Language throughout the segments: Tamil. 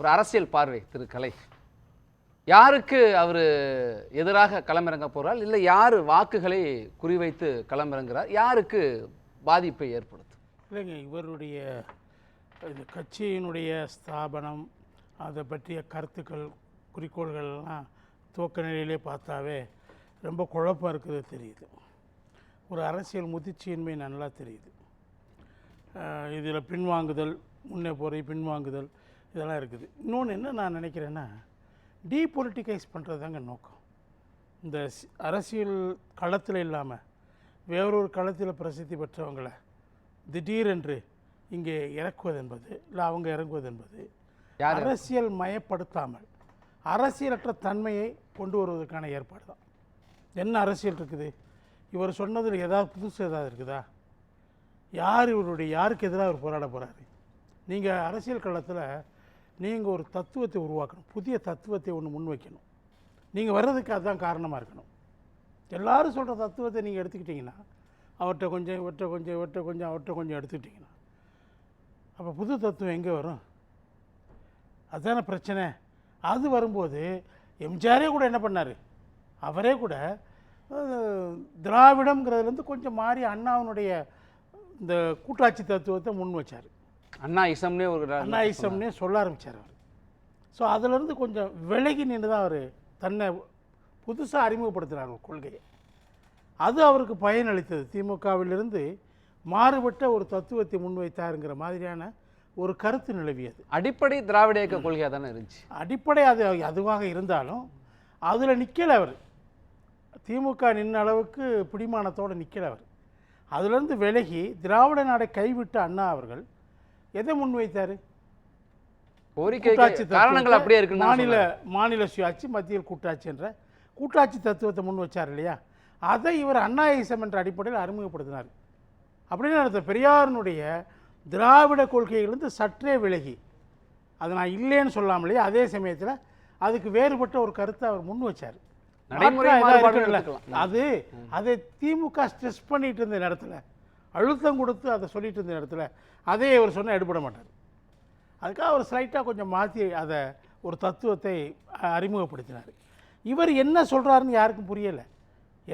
ஒரு அரசியல் பார்வை திரு கலை. யாருக்கு அவர் எதிராக களமிறங்க போகிறார் இல்லை யார் வாக்குகளை குறிவைத்து களமிறங்குறார்? யாருக்கு பாதிப்பை ஏற்படுத்தும்? இல்லைங்க இவருடைய இந்த கட்சியினுடைய ஸ்தாபனம் அதை பற்றிய கருத்துக்கள் குறிக்கோள்கள்லாம் துவக்க நிலையிலே பார்த்தாவே ரொம்ப குழப்பம் இருக்குது தெரியுது. ஒரு அரசியல் முதிர்ச்சியின்மை நல்லா தெரியுது. இதில் பின்வாங்குதல் முன்னே போகிற பின்வாங்குதல் இதெல்லாம் இருக்குது. இன்னொன்று என்ன நான் நினைக்கிறேன்னா டீபொலிட்டிகைஸ் பண்ணுறது தாங்க நோக்கம். இந்த அரசியல் களத்தில் இல்லாமல் வேறொரு களத்தில் பிரசித்தி பெற்றவங்களை திடீரென்று இங்கே இறக்குவது என்பது இல்லை அவங்க இறங்குவது என்பது அரசியல் மயப்படுத்தாமல் அரசியலற்ற தன்மையை கொண்டு வருவதற்கான ஏற்பாடு தான். என்ன அரசியல் இருக்குது? இவர் சொன்னதில் ஏதாவது புதுசு ஏதாவது இருக்குதா? யார் இவருடைய யாருக்கு எதிராக அவர் போராட போகிறாரு நீங்கள் அரசியல் களத்தில் நீங்கள் ஒரு தத்துவத்தை உருவாக்கணும். புதிய தத்துவத்தை ஒன்று முன்வைக்கணும். நீங்கள் வர்றதுக்கு அதுதான் காரணமாக இருக்கணும். எல்லாரும் சொல்கிற தத்துவத்தை நீங்கள் எடுத்துக்கிட்டிங்கன்னா அவர்கிட்ட கொஞ்சம் இவர்கிட்ட கொஞ்சம் இவர்கிட்ட கொஞ்சம் அவர்கிட்ட கொஞ்சம் எடுத்துக்கிட்டிங்கன்னா அப்போ புது தத்துவம் எங்கே வரும்? அதுதானே பிரச்சனை. அது வரும்போது எம்ஜிஆரே கூட என்ன பண்ணார்? அவரே கூட திராவிடம்ங்கிறதுலேருந்து கொஞ்சம் மாறி அண்ணாவினுடைய இந்த கூட்டாட்சி தத்துவத்தை முன் வச்சார் அண்ணா இசம்னே ஒரு அண்ணாயிசம்னே சொல்ல ஆரம்பித்தார் அவர். ஸோ அதிலிருந்து கொஞ்சம் விலகி நின்று தான் அவர் தன்னை புதுசாக அறிமுகப்படுத்துகிறார் ஒரு கொள்கையை. அது அவருக்கு பயனளித்தது. திமுகவிலிருந்து மாறுபட்ட ஒரு தத்துவத்தை முன்வைத்தாருங்கிற மாதிரியான ஒரு கருத்து நிலவியது. அடிப்படை திராவிட இயக்க கொள்கையாக தானே இருந்துச்சு? அடிப்படை அது அதுவாக இருந்தாலும் அதில் நிற்கலை அவர். திமுக நின்ன அளவுக்கு பிடிமானத்தோடு நிற்கலை அவர். அதுலேருந்து விலகி திராவிட நாடை கைவிட்ட அண்ணா அவர்கள் எதை முன்வைத்தார்? கோரிக்கை கூட்டாட்சி காரணங்கள் அப்படியே இருக்குன்னு தான் மாநில மாநில சுயாட்சி மத்தியில் கூட்டாட்சி என்ற கூட்டாட்சி தத்துவத்தை முன் வச்சார் இல்லையா? அதை இவர் அண்ணாயிசம் என்ற அடிப்படையில் அறிமுகப்படுத்தினார். அப்படின்னு அர்த்தம். பெரியாரினுடைய திராவிட கொள்கையிலிருந்து சற்றே விலகி. அதை நான் இல்லைன்னு சொல்லாமலேயே அதே சமயத்தில் அதுக்கு வேறுபட்ட ஒரு கருத்தை அவர் முன் வச்சார். அது அதை திமுக ஸ்ட்ரெஸ் பண்ணிட்டு இருந்த நேரத்தில் அழுத்தம் கொடுத்து அதை சொல்லிட்டு இருந்த இடத்துல அதே அவர் சொன்னால் எடுபட மாட்டார். அதுக்காக அவர் ஸ்லைட்டாக கொஞ்சம் மாற்றி அதை ஒரு தத்துவத்தை அறிமுகப்படுத்தினார். இவர் என்ன சொல்கிறாருன்னு யாருக்கும் புரியலை.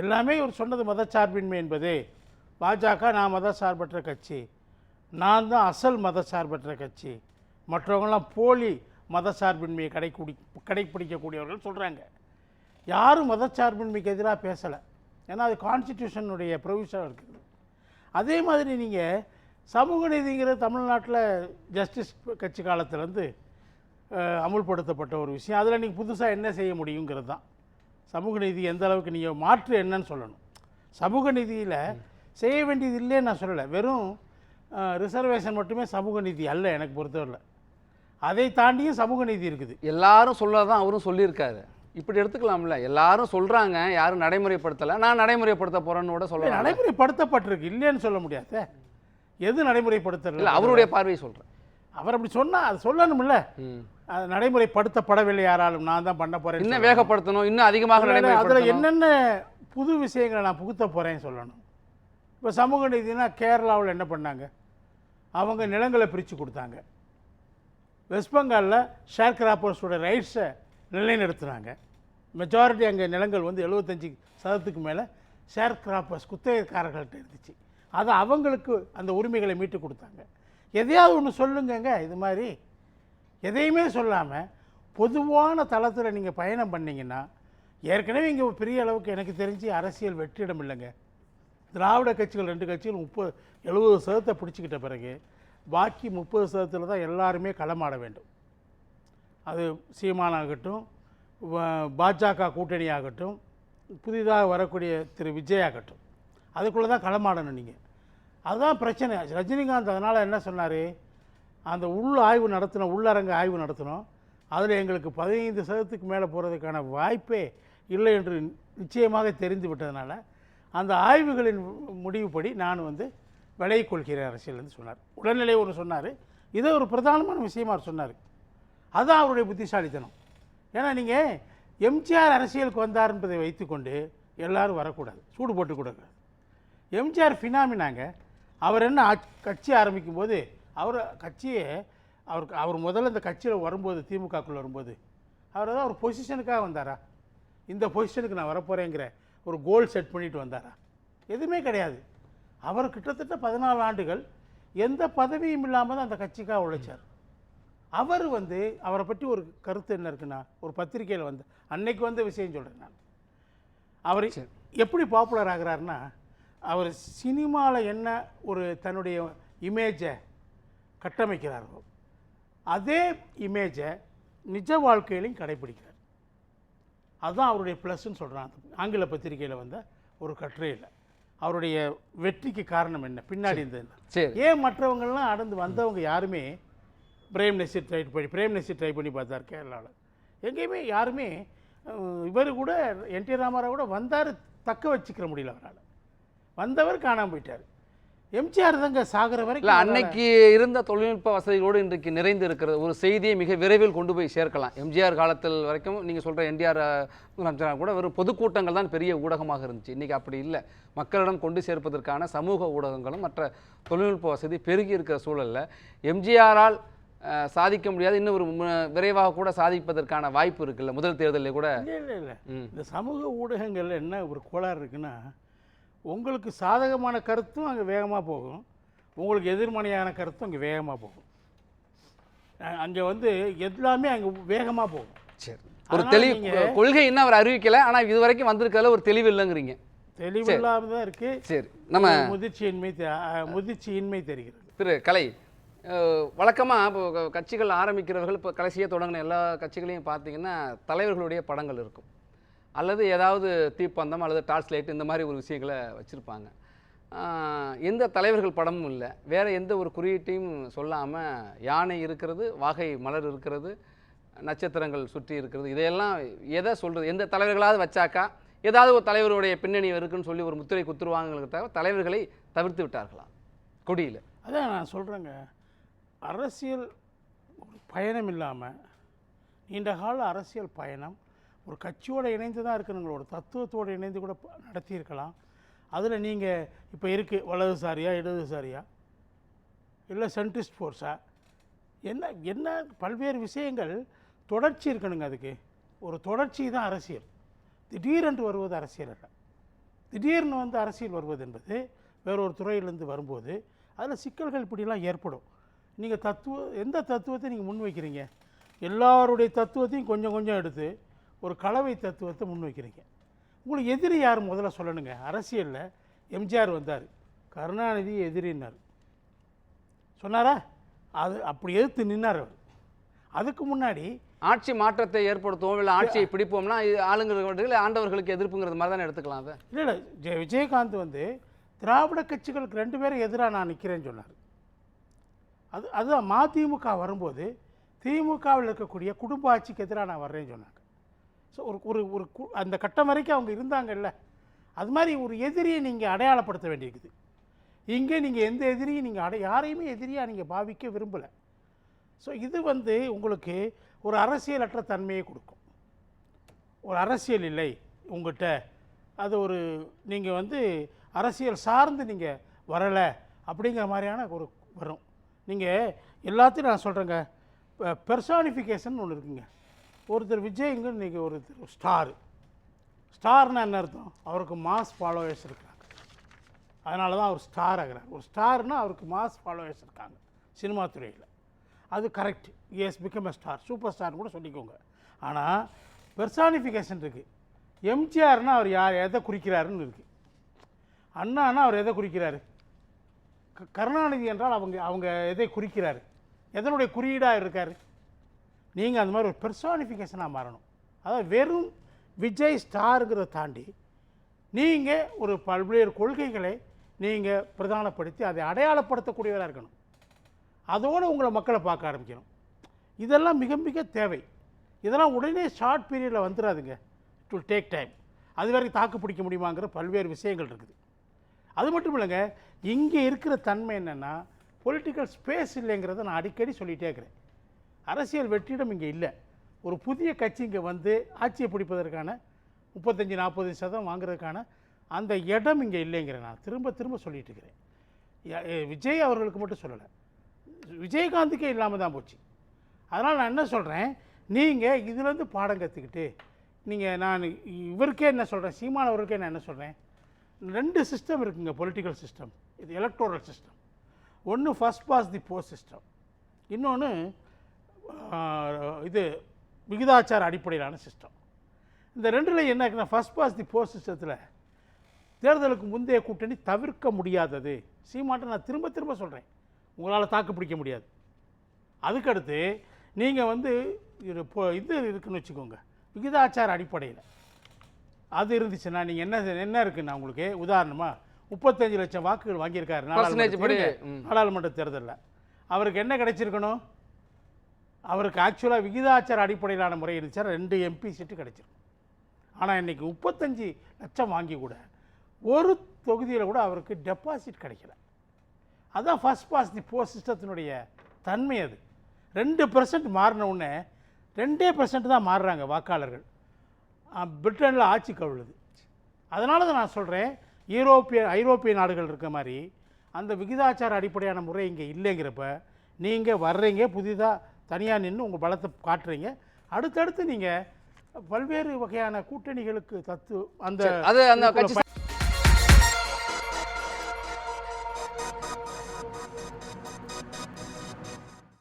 எல்லாமே இவர் சொன்னது மதச்சார்பின்மை என்பது. பாஜக நான் மதச்சார்பற்ற கட்சி. நான் தான் அசல் மதச்சார்பற்ற கட்சி. மற்றவங்களாம் போலி மதச்சார்பின்மையை கடைக்குடி கடைப்பிடிக்கக்கூடியவர்கள் சொல்கிறாங்க யாரும் மதச்சார்பின்மைக்கு எதிராக பேசலை. ஏன்னா அது கான்ஸ்டிடியூஷனுடைய ப்ரொவிஷன் இருக்குது அதே மாதிரி நீங்கள் சமூக நீதிங்கிற தமிழ்நாட்டில் ஜஸ்டிஸ் கட்சி காலத்துலேருந்து அமுல்படுத்தப்பட்ட ஒரு விஷயம். அதில் நீங்கள் புதுசாக என்ன செய்ய முடியுங்கிறது தான். சமூக நீதி எந்த அளவுக்கு நீங்கள் மாற்று என்னன்னு சொல்லணும். சமூக நீதியில் செய்ய வேண்டியது இல்லைன்னு நான் சொல்லலை. வெறும் ரிசர்வேஷன் மட்டுமே சமூக நீதி அல்ல எனக்கு பொறுத்தவரையில். அதை தாண்டியும் சமூக நீதி இருக்குது. எல்லாரும் சொல்லதான் அவரும் சொல்லியிருக்காரு. இப்படி எடுத்துக்கலாம்ல. எல்லாரும் சொல்றாங்க யாரும் நடைமுறைப்படுத்தல. நான் நடைமுறைப்படுத்த போறேன்னு கூட சொல்லலாம் நடைமுறைப்படுத்தப்பட்டிருக்கு. இல்லைன்னு சொல்ல முடியாது. எது நடைமுறைப்படுத்தல? அவருடைய பார்வையை சொல்றேன். அவர் அப்படி சொன்னா அது சொல்லணும்ல. அது நடைமுறைப்படுத்தப்படவில்லை யாராலும். நான் தான் பண்ண போறேன் இன்னும் வேகப்படுத்தணும். இன்னும் அதிகமாக அதில் என்னென்ன புது விஷயங்களை நான் புகுத்த போறேன்னு சொல்லணும். இப்போ சமூக நீதினா கேரளாவில் என்ன பண்ணாங்க? அவங்க நிலங்களை பிரித்து கொடுத்தாங்க. வெஸ்ட் பெங்காலில் ஷேர் கிராப்பர்ஸோட ரைட்ஸை நிலைநிறுத்தினாங்க. மெஜாரிட்டி அங்கே நிலங்கள் வந்து எழுபத்தஞ்சி சதத்துக்கு மேலே ஷேர் கிராப்பர்ஸ் குத்தகைக்காரர்கள்ட்ட இருந்துச்சு. அதை அவங்களுக்கு அந்த உரிமைகளை மீட்டு கொடுத்தாங்க. எதையாவது ஒன்று சொல்லுங்கங்க இது மாதிரி. எதையுமே சொல்லாமல் பொதுவான தளத்தில் நீங்கள் பயணம் பண்ணிங்கன்னா ஏற்கனவே இங்கே பெரிய அளவுக்கு எனக்கு தெரிஞ்சு அரசியல் வெற்றிடம் இல்லைங்க. திராவிட கட்சிகள் ரெண்டு கட்சிகள் முப்பது எழுபது சதத்தை பிடிச்சிக்கிட்ட பிறகு பாக்கி முப்பது சதத்தில் தான் எல்லாருமே களமாட வேண்டும். அது சீமானாகட்டும் பாஜக கூட்டணி ஆகட்டும் புதிதாக வரக்கூடிய திரு விஜய் ஆகட்டும் அதுக்குள்ளே தான் களமாடணும் நீங்கள் அதுதான் பிரச்சனை. ரஜினிகாந்த் அதனால் என்ன சொன்னார்? அந்த உள் ஆய்வு நடத்தினோம் உள்ளரங்க ஆய்வு நடத்தினோம். அதில் எங்களுக்கு பதினைந்து சதத்துக்கு மேலே போகிறதுக்கான வாய்ப்பே இல்லை என்று நிச்சயமாக தெரிந்து விட்டதுனால அந்த ஆய்வுகளின் முடிவுப்படி நான் வந்து விலை கொள்கிறேன் அரசியல்னு சொன்னார். உடல்நிலை ஒன்று சொன்னார். இதை ஒரு பிரதானமான விஷயமா சொன்னார். அதுதான் அவருடைய புத்திசாலித்தனம். ஏன்னா நீங்கள் எம்ஜிஆர் அரசியலுக்கு வந்தார் என்பதை வைத்துக்கொண்டு எல்லாரும் வரக்கூடாது. சூடு போட்டுக்கூடாது எம்ஜிஆர் ஃபினாமினாங்க அவர் என்ன ஆட்சி- கட்சி ஆரம்பிக்கும் போது அவர் கட்சியை அவருக்கு அவர் முதல்ல இந்த கட்சியில் வரும்போது திமுகக்குள்ளே வரும்போது அவர் ஏதாவது ஒரு பொசிஷனுக்காக வந்தாரா? இந்த பொசிஷனுக்கு நான் வரப்போகிறேங்கிற ஒரு கோல் செட் பண்ணிட்டு வந்தாரா? எதுவுமே கிடையாது. அவர் கிட்டத்தட்ட பதினாலு ஆண்டுகள் எந்த பதவியும் இல்லாமல் தான் அந்த கட்சிக்காக உழைச்சார். அவர் வந்து அவரை பற்றி ஒரு கருத்து என்ன இருக்குன்னா ஒரு பத்திரிக்கையில் வந்து அன்னைக்கு வந்த விஷயம் சொல்கிறேன் நான். அவர். எப்படி பாப்புலர் ஆகுறாருன்னா அவர் சினிமாவில் என்ன ஒரு தன்னுடைய இமேஜை கட்டமைக்கிறாரோ அதே இமேஜை நிஜ வாழ்க்கையிலையும் கடைபிடிக்கிறார் அதுதான் அவருடைய ப்ளஸ்ன்னு சொல்கிறான் ஆங்கில பத்திரிக்கையில் வந்த ஒரு கட்டுரையில். அவருடைய வெற்றிக்கு காரணம் என்ன? பின்னாடி இருந்தது ஏன் மற்றவங்கள்லாம் அடந்து வந்தவங்க யாருமே பிரேம் நசீர் ட்ரை பண்ணி பிரேம் நசீர் ட்ரை பண்ணி பார்த்தார் கேரளாவில் எங்கேயுமே யாருமே இவர் கூட என் டி ராமாராவ் கூட வந்தார் தக்க வச்சுக்கிற முடியல அவரால். வந்தவர் காணாமல் போயிட்டார். எம்ஜிஆர் தாங்க சாகிற வரைக்கும் அன்னைக்கு இருந்த தொழில்நுட்ப வசதிகளோடு இன்றைக்கு நிறைந்து இருக்கிறது ஒரு செய்தியை மிக விரைவில் கொண்டு போய் சேர்க்கலாம். எம்ஜிஆர் காலத்தில் வரைக்கும் நீங்க சொல்ற என்டிஆர் முதலமைச்சராக கூட வெறும் பொதுக்கூட்டங்கள் தான் பெரிய ஊடகமாக இருந்துச்சு. இன்னைக்கு அப்படி இல்லை. மக்களிடம் கொண்டு சேர்ப்பதற்கான சமூக ஊடகங்களும் மற்ற தொழில்நுட்ப வசதி பெருகி இருக்கிற சூழல்ல எம்ஜிஆரால் சாதிக்க முடியாது. இன்னும் ஒரு விரைவாக கூட சாதிப்பதற்கான வாய்ப்பு இருக்குல்ல? முதல் தேர்தலில் கூட. இல்லை இல்லை. இந்த சமூக ஊடகங்கள்ல என்ன ஒரு கோளாறு இருக்குன்னா உங்களுக்கு சாதகமான கருத்தும் அங்கே வேகமாக போகும். உங்களுக்கு எதிர்மறையான கருத்தும் அங்கே வேகமாக போகும். அங்கே வந்து எல்லாமே அங்கே வேகமாக போகும். சரி. ஒரு தெளிவு கொள்கை இன்னும் அவர் அறிவிக்கல. ஆனா இது வரைக்கும் வந்திருக்கிறதுல ஒரு தெளிவு இல்லைங்கிறீங்க. தெளிவு இல்லாமல் தான் இருக்குது சரி. நம்ம முதிர்ச்சியின்மை முதிர்ச்சியின்மை தெரிகிறது. திரு கலை வழக்கமாக இப்போ கட்சிகள் ஆரம்பிக்கிறவர்கள் இப்போ கடைசியாக தொடங்கின எல்லா கட்சிகளையும் பார்த்தீங்கன்னா தலைவர்களுடைய படங்கள் இருக்கும். அல்லது ஏதாவது தீப்பந்தம் அல்லது டார்ச் லைட் இந்த மாதிரி ஒரு விஷயங்களை வச்சுருப்பாங்க. எந்த தலைவர்கள் படமும் இல்லை. வேறு எந்த ஒரு குறியீட்டையும் சொல்லாமல் யானை இருக்கிறது வாகை மலர் இருக்கிறது நட்சத்திரங்கள் சுற்றி இருக்கிறது இதையெல்லாம் எதை சொல்கிறது எந்த தலைவர்களாவது வச்சாக்கா ஏதாவது ஒரு தலைவருடைய பின்னணி இருக்குன்னு சொல்லி ஒரு முத்திரை குத்துருவாங்களுக்கு தவிர தலைவர்களை தவிர்த்து விட்டார்களாம் கொடியில். அதான் நான் சொல்கிறேங்க அரசியல் ஒரு பயணம் இல்லாமல் நீண்ட கால அரசியல் பயணம் ஒரு கட்சியோடு இணைந்து தான் இருக்கணுங்களோட ஒரு தத்துவத்தோடு இணைந்து கூட நடத்தியிருக்கலாம். அதில் நீங்கள் இப்போ இருக்குது வலதுசாரியா இடதுசாரியா? இல்லை சென்ட்ரிஸ்ட் ஃபோர்ஸா என்ன என்ன பல்வேறு விஷயங்கள் தொடர்ச்சி இருக்கணுங்க அதுக்கு. ஒரு தொடர்ச்சி தான் அரசியல். திடீரென்று வருவது அரசியல் அல்ல. திடீர்னு வந்து அரசியல் வருவது என்பது வேறொரு துறையிலேருந்து வரும்போது அதில் சிக்கல்கள் இப்படிலாம் ஏற்படும். நீங்கள் தத்துவ எந்த தத்துவத்தை நீங்கள் முன்வைக்கிறீங்க? எல்லாருடைய தத்துவத்தையும் கொஞ்சம் கொஞ்சம் எடுத்து ஒரு கலவை தத்துவத்தை முன்வைக்கிறீங்க. உங்களுக்கு எதிரி யார் முதல்ல சொல்லணுங்க? அரசியலில் எம்ஜிஆர் வந்தார். கருணாநிதி எதிரின்னார். சொன்னாரா? அது அப்படி எதிர்த்து நின்னார் அவர். அதுக்கு முன்னாடி ஆட்சி மாற்றத்தை ஏற்படுத்துவோம் இல்லை ஆட்சியை பிடிப்போம்னா இது ஆளுங்களுக்கு ஆண்டவர்களுக்கு எதிர்ப்புங்கிறது மாதிரி தானே எடுத்துக்கலாம் அதை? இல்லை இல்லை. விஜயகாந்த் வந்து திராவிட கட்சிகளுக்கு ரெண்டு பேரும் எதிராக நான் நிற்கிறேன்னு சொன்னார். அது அதுதான் மதிமுக வரும்போது திமுகவில் இருக்கக்கூடிய குடும்ப ஆட்சிக்கு எதிராக நான் வர்றேன்னு சொன்னாங்க. ஸோ ஒரு ஒரு ஒரு கு- அந்த கட்டம் வரைக்கும் அவங்க இருந்தாங்கல்ல? அது மாதிரி ஒரு எதிரியை நீங்கள் அடையாளப்படுத்த வேண்டியிருக்குது. இங்கே நீங்கள் எந்த எதிரியும் நீங்கள் அடை யாரையுமே எதிரியாக நீங்கள் பாவிக்க விரும்பலை. ஸோ இது வந்து உங்களுக்கு ஒரு அரசியலற்ற தன்மையை கொடுக்கும். ஒரு அரசியல் இல்லை உங்கள்கிட்ட அது ஒரு நீங்கள் வந்து அரசியல் சார்ந்து நீங்கள் வரலை அப்படிங்கிற மாதிரியான ஒரு வரும். நீங்கள் எல்லாத்தையும் நான் சொல்கிறேங்க பெர்சானிஃபிகேஷன் ஒன்று இருக்குங்க. ஒருத்தர் விஜய்ங்க இன்றைக்கி ஒருத்தர் ஸ்டார். ஸ்டார்னா என்ன அர்த்தம்? அவருக்கு மாஸ் ஃபாலோவர்ஸ் இருக்கிறாங்க அதனால தான் அவர் ஸ்டார் ஆகிறார். ஒரு ஸ்டார்னால் அவருக்கு மாஸ் ஃபாலோவர்ஸ் இருக்காங்க சினிமா துறையில். அது correct has become a star super star கூட சொல்லிக்கோங்க. ஆனால் பெர்சானிஃபிகேஷன் இருக்குது எம்ஜிஆர்னால் அவர் யார் எதை குறிக்கிறாருன்னு இருக்குது அண்ணான்னா அவர் எதை குறிக்கிறாரு? கருணாநிதி என்றால் அவங்க அவங்க எதை குறிக்கிறார். எதனுடைய குறியீடாக இருக்கார்? நீங்கள் அந்த மாதிரி ஒரு பெர்சானிஃபிகேஷனாக மாறணும். அதாவது வெறும் விஜய் ஸ்டாருங்கிறத தாண்டி நீங்கள் ஒரு பல்வேறு கொள்கைகளை நீங்கள் பிரதானப்படுத்தி அதை அடையாளப்படுத்தக்கூடியவராக இருக்கணும். அதோடு உங்களை மக்களை பார்க்க ஆரம்பிக்கணும். இதெல்லாம் மிக மிக தேவை. இதெல்லாம் உடனே ஷார்ட் பீரியடில் வந்துடாதுங்க இட் வில் டேக் டைம் அது வரைக்கும் தாக்கு பிடிக்க முடியுமாங்கிற பல்வேறு விஷயங்கள் இருக்குது. அது மட்டும் இல்லைங்க இங்கே இருக்கிற தன்மை என்னென்னா பொலிட்டிக்கல் ஸ்பேஸ் இல்லைங்கிறத நான் அடிக்கடி சொல்லிகிட்டே இருக்கிறேன். அரசியல் வெற்றிடம் இங்கே இல்லை. ஒரு புதிய கட்சி இங்கே வந்து ஆட்சியை பிடிப்பதற்கான முப்பத்தஞ்சு நாற்பது சதம் வாங்குறதுக்கான அந்த இடம் இங்கே இல்லைங்கிறேன் நான் திரும்ப திரும்ப சொல்லிகிட்டு இருக்கிறேன். விஜய் அவர்களுக்கு மட்டும் சொல்லலை. விஜயகாந்துக்கே இல்லாமல் தான் போச்சு. அதனால் நான் என்ன சொல்கிறேன் நீங்கள் இதுலேருந்து பாடம் கற்றுக்கிட்டு நீங்கள் நான் இவருக்கே என்ன சொல்கிறேன் சீமானவருக்கே நான் என்ன சொல்கிறேன் ரெண்டு சிஸ்டம் இருக்குங்க பொலிட்டிக்கல் சிஸ்டம் இது எலக்ட்ரோரல் சிஸ்டம் ஒன்று first past the post system இன்னொன்று இது விகிதாச்சார அடிப்படையிலான சிஸ்டம் இந்த ரெண்டில் என்ன இருக்குன்னா ஃபஸ்ட் பாஸ் தி போஸ்ட் சிஸ்டத்தில் தேர்தலுக்கு முந்தைய கூட்டணி தவிர்க்க முடியாதது. சீமாட்டை நான் திரும்ப திரும்ப சொல்கிறேன் உங்களால் தாக்கு பிடிக்க முடியாது. அதுக்கடுத்து நீங்கள் வந்து இது இப்போ இது இருக்குன்னு வச்சுக்கோங்க. விகிதாச்சார அடிப்படையில். அது இருந்துச்சுன்னா நீங்கள் என்ன என்ன இருக்குன்னா உங்களுக்கு? உதாரணமாக முப்பத்தஞ்சு லட்சம் வாக்குகள் வாங்கியிருக்காரு நாடாளுமன்ற தேர்தலில். அவருக்கு என்ன கிடைச்சிருக்கணும்? அவருக்கு ஆக்சுவலாக விகிதாச்சார அடிப்படையிலான முறை இருந்துச்சா ரெண்டு எம்பி சீட்டு கிடைச்சிருக்கும். ஆனால் இன்னைக்கு முப்பத்தஞ்சு லட்சம் வாங்கி கூட ஒரு தொகுதியில் கூட அவருக்கு டெபாசிட் கிடைக்கல. அதான் ஃபர்ஸ்ட் பாஸ் தி போஸ்ட் சிஸ்டத்தினுடைய தன்மை அது. ரெண்டு பெர்சன்ட் மாறின உடனே ரெண்டே பெர்சன்ட் தான் மாறுறாங்க வாக்காளர்கள். பிரிட்டனில் ஆட்சி கவிழுது. அதனால தான் நான் சொல்கிறேன் யூரோப்பிய ஐரோப்பிய நாடுகள் இருக்க மாதிரி அந்த விகிதாச்சார அடிப்படையான முறை இங்கே இல்லைங்கிறப்ப நீங்கள் வர்றீங்க புதிதாக தனியாக நின்று உங்கள் பலத்தை காட்டுறீங்க. அடுத்தடுத்து நீங்கள் பல்வேறு வகையான கூட்டணிகளுக்கு தத்து அந்த அது அந்த